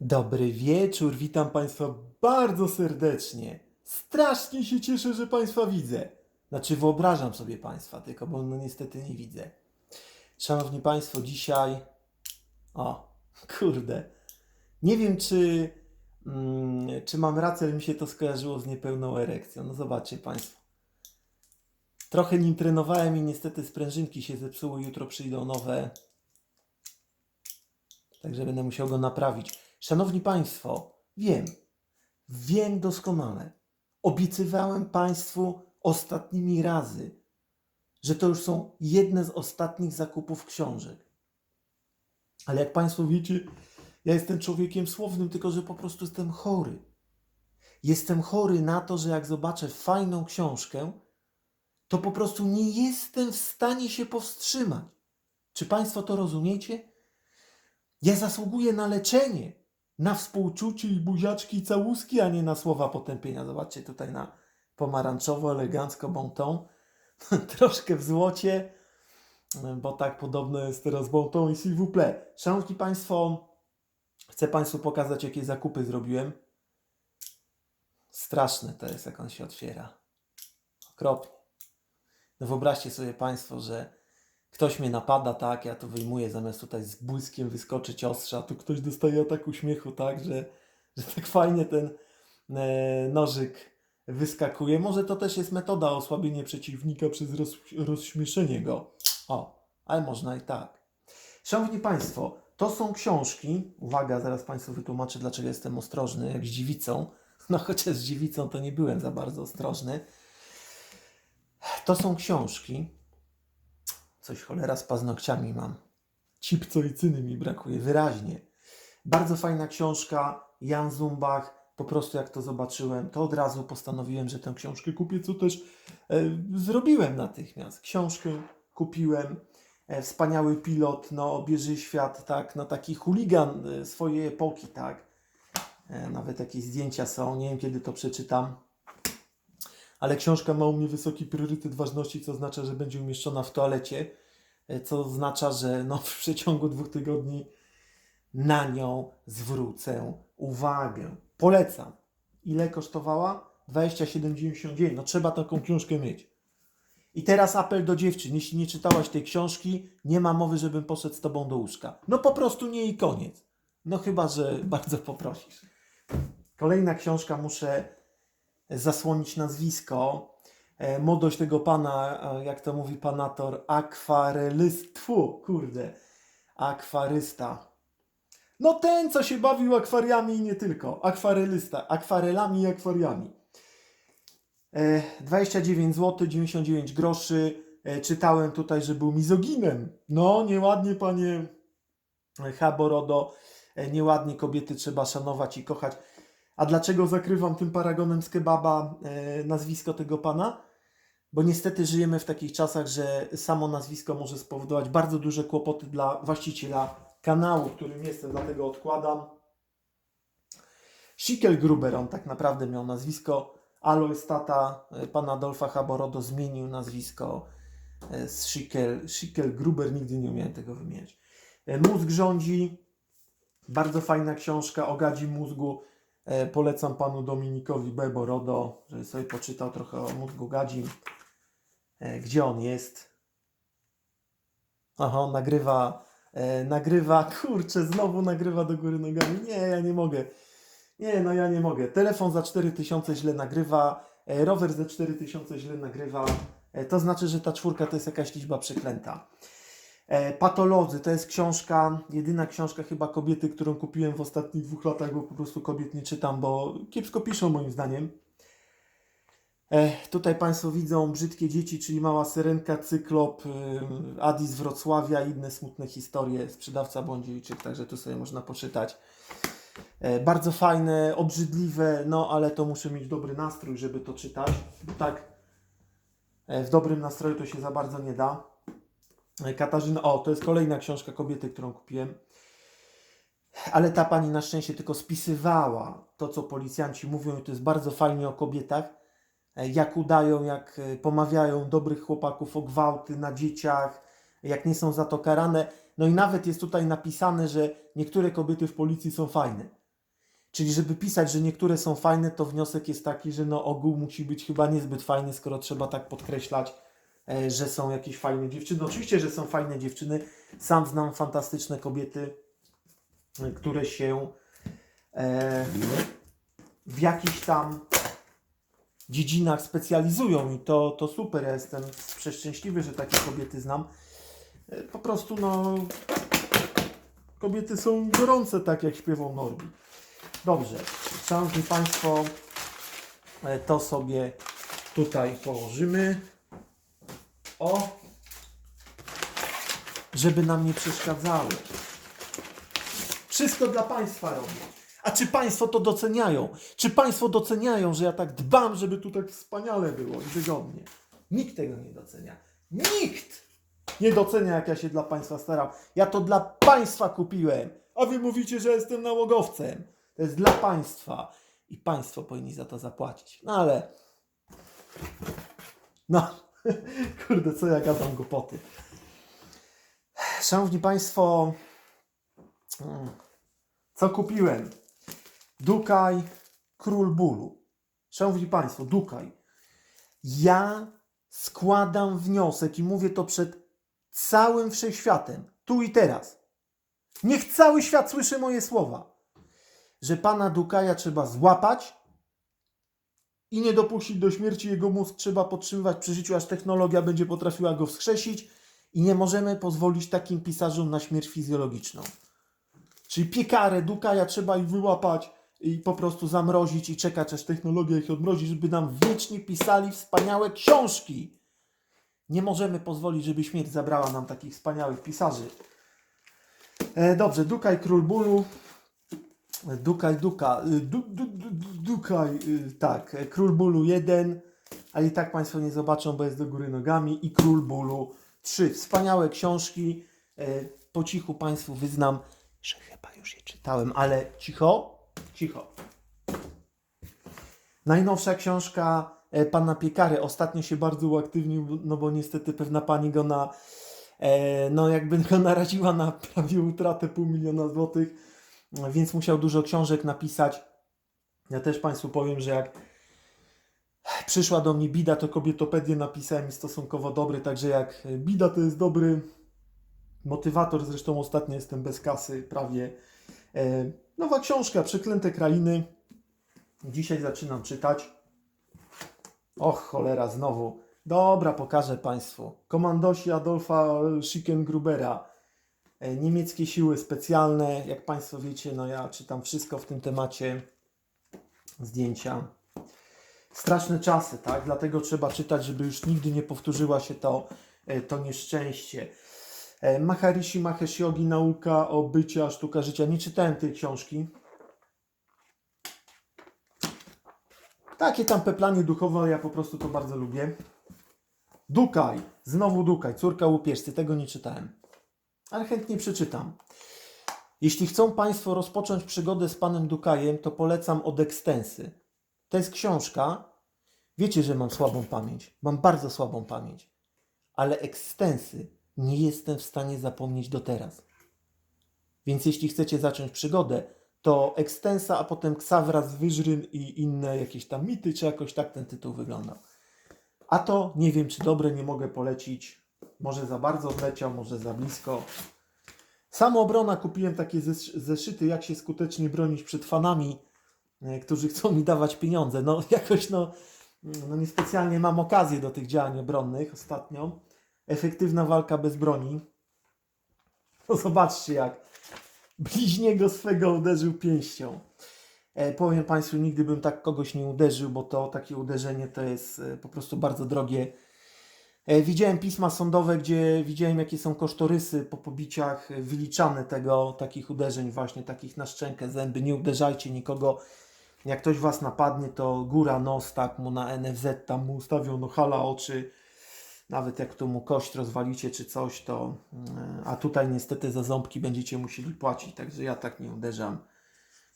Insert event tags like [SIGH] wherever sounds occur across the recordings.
Dobry wieczór, witam Państwa bardzo serdecznie. Strasznie się cieszę, że Państwa widzę. Znaczy, wyobrażam sobie Państwa, tylko bo no niestety nie widzę. Szanowni Państwo, dzisiaj. O, [LAUGHS] kurde. Nie wiem, czy, mm, czy mam rację, ale mi się to skojarzyło z niepełną erekcją. No zobaczcie Państwo. Trochę nim trenowałem i niestety sprężynki się zepsuły. Jutro przyjdą nowe. Także będę musiał go naprawić. Szanowni Państwo, wiem, wiem doskonale. Obiecywałem Państwu ostatnimi razy, że to już są jedne z ostatnich zakupów książek. Ale jak Państwo wiecie, ja jestem człowiekiem słownym, tylko że po prostu jestem chory. Jestem chory na to, że jak zobaczę fajną książkę, to po prostu nie jestem w stanie się powstrzymać. Czy Państwo to rozumiecie? Ja zasługuję na leczenie, na współczucie i buziaczki i całuski, a nie na słowa potępienia. Zobaczcie tutaj na pomarańczowo, elegancko, ton. [LAUGHS] Troszkę w złocie, bo tak podobno jest teraz ton i s'il vous plaît. Szanowni Państwo, chcę Państwu pokazać, jakie zakupy zrobiłem. Straszne to jest, jak on się otwiera. Okropnie. No wyobraźcie sobie Państwo, że ktoś mnie napada, tak, ja to wyjmuję, zamiast tutaj z błyskiem wyskoczyć ostrza, tu ktoś dostaje atak uśmiechu, tak, że, że tak fajnie ten e, nożyk wyskakuje. Może to też jest metoda osłabienia przeciwnika przez roz, rozśmieszenie go. O, ale można i tak. Szanowni Państwo, to są książki. Uwaga, zaraz Państwu wytłumaczę, dlaczego jestem ostrożny, jak z dziewicą. No chociaż z dziewicą to nie byłem za bardzo ostrożny. To są książki. Coś cholera z paznokciami mam. Cipcoicyny mi brakuje, wyraźnie. Bardzo fajna książka, Jan Zumbach. Po prostu jak to zobaczyłem, to od razu postanowiłem, że tę książkę kupię, co też e, zrobiłem natychmiast. Książkę kupiłem. E, wspaniały pilot, no bierze świat, tak, no taki chuligan e, swojej epoki, tak. E, nawet jakieś zdjęcia są, nie wiem kiedy to przeczytam. Ale książka ma u mnie wysoki priorytet ważności, co oznacza, że będzie umieszczona w toalecie, e, co oznacza, że no, w przeciągu dwóch tygodni na nią zwrócę uwagę. Polecam. Ile kosztowała? 27,99. No trzeba taką książkę mieć. I teraz apel do dziewczyn. Jeśli nie czytałaś tej książki, nie ma mowy, żebym poszedł z tobą do łóżka. No po prostu nie i koniec. No chyba, że [LAUGHS] bardzo poprosisz. Kolejna książka muszę zasłonić nazwisko. E, Młodość tego pana, e, jak to mówi panator, akwarylyst, tfu, kurde, akwarysta. No ten, co się bawił akwariami i nie tylko, akwarylysta, akwarelami i akwariami. E, 29 zł, 99 groszy. E, Czytałem tutaj, że był mizoginem. No, nieładnie, panie Haborodo, nieładnie kobiety trzeba szanować i kochać. A dlaczego zakrywam tym paragonem z kebaba e, nazwisko tego pana? Bo niestety żyjemy w takich czasach, że samo nazwisko może spowodować bardzo duże kłopoty dla właściciela kanału, którym jestem, dlatego odkładam. Schickelgruber, on tak naprawdę miał nazwisko. Alois tata e, pana Adolfa Haborodo zmienił nazwisko e, z Schickel, Schickelgruber, nigdy nie umiałem tego wymieniać. E, Mózg rządzi, bardzo fajna książka o gadzi mózgu. E, Polecam panu Dominikowi Beborodo, żeby sobie poczytał trochę o mózgu gadzim. E, Gdzie on jest? Aha, on nagrywa, e, nagrywa, [LAUGHS] kurczę, znowu nagrywa do góry nogami. Nie, ja nie mogę. Nie, no ja nie mogę. Telefon za 4000 źle nagrywa, rower za 4000 źle nagrywa. To znaczy, że ta czwórka to jest jakaś liczba przeklęta. E, Patolodzy to jest książka, jedyna książka chyba kobiety, którą kupiłem w ostatnich dwóch latach, bo po prostu kobiet nie czytam, bo kiepsko piszą moim zdaniem. E, tutaj Państwo widzą brzydkie dzieci, czyli mała syrenka, cyklop, y, Adi z Wrocławia i inne smutne historie, sprzedawca Błądziejczyk, także tu sobie można poczytać. E, bardzo fajne, obrzydliwe, no ale to muszę mieć dobry nastrój, żeby to czytać, bo tak e, w dobrym nastroju to się za bardzo nie da. Katarzyna, o, to jest kolejna książka kobiety, którą kupiłem. Ale ta pani na szczęście tylko spisywała to, co policjanci mówią, i to jest bardzo fajnie o kobietach. e, Jak udają, jak e, pomawiają dobrych chłopaków o gwałty na dzieciach, jak nie są za to karane. No i nawet jest tutaj napisane, że niektóre kobiety w policji są fajne. Czyli żeby pisać, że niektóre są fajne, to wniosek jest taki, że no ogół musi być chyba niezbyt fajny, skoro trzeba tak podkreślać, że są jakieś fajne dziewczyny. Oczywiście, że są fajne dziewczyny. Sam znam fantastyczne kobiety, e, które się e, w jakichś tam dziedzinach specjalizują i to, to super. Ja jestem przeszczęśliwy, że takie kobiety znam. E, Po prostu no kobiety są gorące, tak jak śpiewał Norbi. Dobrze, Szanowni Państwo, e, to sobie tutaj położymy. O, żeby nam nie przeszkadzały. Wszystko dla Państwa robię. A czy Państwo to doceniają? Czy Państwo doceniają, że ja tak dbam, żeby tu tak wspaniale było i wygodnie? Nikt tego nie docenia. Nikt nie docenia, jak ja się dla Państwa staram. Ja to dla Państwa kupiłem. A Wy mówicie, że jestem nałogowcem. To jest dla Państwa. I Państwo powinni za to zapłacić. No ale... No, [LAUGHS] kurde, co ja gadam głupoty. Szanowni Państwo, mm, co kupiłem? Dukaj Król Bólu. Szanowni Państwo, Dukaj. Ja składam wniosek i mówię to przed całym wszechświatem, tu i teraz. Niech cały świat słyszy moje słowa, że pana Dukaja trzeba złapać i nie dopuścić do śmierci. Jego mózg trzeba podtrzymywać przy życiu, aż technologia będzie potrafiła go wskrzesić i nie możemy pozwolić takim pisarzom na śmierć fizjologiczną. Czyli piekarę, Dukaja trzeba ich wyłapać i po prostu zamrozić i czekać, aż technologia ich odmrozi, żeby nam wiecznie pisali wspaniałe książki. Nie możemy pozwolić, żeby śmierć zabrała nam takich wspaniałych pisarzy. E, dobrze, Dukaj Król Bólu. Dukaj, Duka. y, Du, du, du, du, Dukaj, y, tak. Król Bólu 1, ale i tak Państwo nie zobaczą, bo jest do góry nogami. I Król Bólu 3. Wspaniałe książki. E, Po cichu Państwu wyznam, że chyba już je czytałem, ale cicho, cicho. Najnowsza książka e, pana Piekary. Ostatnio się bardzo uaktywnił, no bo niestety pewna pani go na, e, no jakby go naraziła na prawie utratę pół miliona złotych, więc musiał dużo książek napisać. Ja też Państwu powiem, że jak przyszła do mnie bida, to kobietopedię napisałem i stosunkowo dobry, także jak bida to jest dobry motywator, zresztą ostatnio jestem bez kasy prawie. E, nowa książka, Przeklęte Krainy. Dzisiaj zaczynam czytać. Och, cholera, znowu. Dobra, pokażę Państwu. Komandosi Adolfa Schickengrubera. E, Niemieckie siły specjalne. Jak Państwo wiecie, no ja czytam wszystko w tym temacie. Zdjęcia. Straszne czasy, tak? Dlatego trzeba czytać, żeby już nigdy nie powtórzyła się to, e, to nieszczęście. E, Maharishi Mahesh Yogi, Nauka o byciu, a sztuka życia. Nie czytałem tej książki. Takie tam peplanie duchowe, ja po prostu to bardzo lubię. Dukaj, znowu Dukaj, córka łupieżcy, tego nie czytałem. Ale chętnie przeczytam. Jeśli chcą Państwo rozpocząć przygodę z panem Dukajem, to polecam od ekstensy. To jest książka. Wiecie, że mam słabą pamięć. Mam bardzo słabą pamięć. Ale ekstensy nie jestem w stanie zapomnieć do teraz. Więc jeśli chcecie zacząć przygodę, to ekstensa, a potem Ksawras, Wyżryn i inne jakieś tam mity, czy jakoś tak ten tytuł wyglądał. A to nie wiem, czy dobre, nie mogę polecić. Może za bardzo odleciał, może za blisko. Samoobrona kupiłem takie zesz- zeszyty, jak się skutecznie bronić przed fanami, e, którzy chcą mi dawać pieniądze. No [LAUGHS] jakoś no, no niespecjalnie mam okazję do tych działań obronnych ostatnio. Efektywna walka bez broni. No zobaczcie jak bliźniego swego uderzył pięścią. E, powiem Państwu, nigdy bym tak kogoś nie uderzył, bo to takie uderzenie to jest e, po prostu bardzo drogie. E, widziałem pisma sądowe, gdzie widziałem jakie są kosztorysy po pobiciach e, wyliczane tego, takich uderzeń właśnie, takich na szczękę, zęby. Nie uderzajcie nikogo. Jak ktoś Was napadnie, to góra, nos, tak mu na NFZ tam mu ustawią, no hala oczy. Nawet jak tu mu kość rozwalicie czy coś, to. e, A tutaj niestety za ząbki będziecie musieli płacić, także ja tak nie uderzam.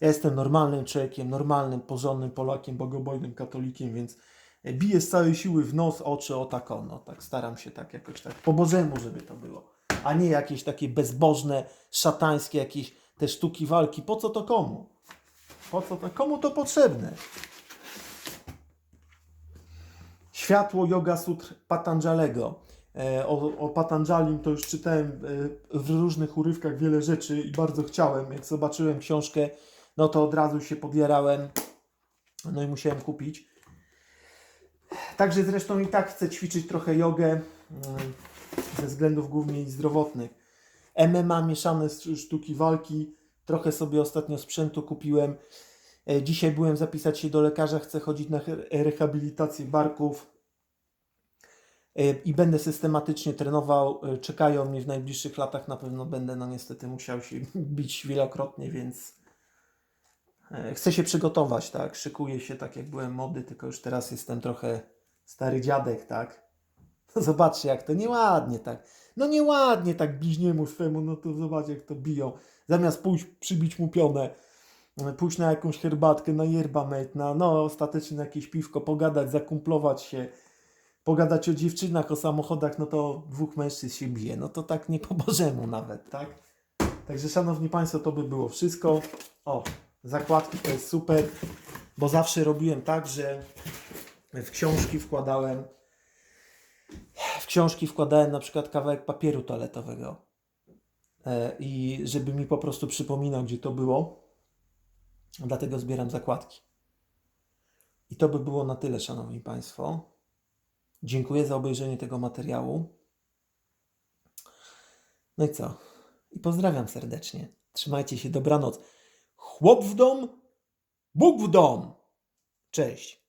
Ja jestem normalnym człowiekiem, normalnym, porządnym Polakiem, bogobojnym katolikiem, więc biję z całej siły w nos, oczy, o tak ono. Tak staram się tak jakoś tak po bożemu, żeby to było. A nie jakieś takie bezbożne, szatańskie jakieś te sztuki walki. Po co to komu? Po co to? Komu to potrzebne? Światło Yoga Sutr Patanjalego. E, O, o Patanjalim to już czytałem e, w różnych urywkach wiele rzeczy i bardzo chciałem. Jak zobaczyłem książkę, no to od razu się podjarałem. No i musiałem kupić. Także zresztą i tak chcę ćwiczyć trochę jogę ze względów głównie zdrowotnych. MMA mieszane z sztuki walki. Trochę sobie ostatnio sprzętu kupiłem. E, Dzisiaj byłem zapisać się do lekarza, chcę chodzić na rehabilitację barków E, i będę systematycznie trenował. E, Czekają mnie w najbliższych latach, na pewno będę no niestety musiał się [LAUGHS] bić wielokrotnie, więc chcę się przygotować, tak? Szykuję się tak jak byłem młody, tylko już teraz jestem trochę stary dziadek, tak? No zobaczcie jak to nieładnie tak. No nieładnie tak bliźniemu swemu, no to zobacz jak to biją. Zamiast pójść, przybić mu pionę, e, pójść na jakąś herbatkę, na yerba mate, na no ostatecznie na jakieś piwko, pogadać, zakumplować się, pogadać o dziewczynach, o samochodach, no to dwóch mężczyzn się bije. No to tak nie po bożemu nawet, tak? Także szanowni Państwo, to by było wszystko. O, zakładki to jest super, bo zawsze robiłem tak, że w książki wkładałem w książki wkładałem na przykład kawałek papieru toaletowego E, i żeby mi po prostu przypominał, gdzie to było. Dlatego zbieram zakładki. I to by było na tyle, Szanowni Państwo. Dziękuję za obejrzenie tego materiału. No i co? I pozdrawiam serdecznie. Trzymajcie się, dobranoc. Chłop w dom, Bóg w dom. Cześć.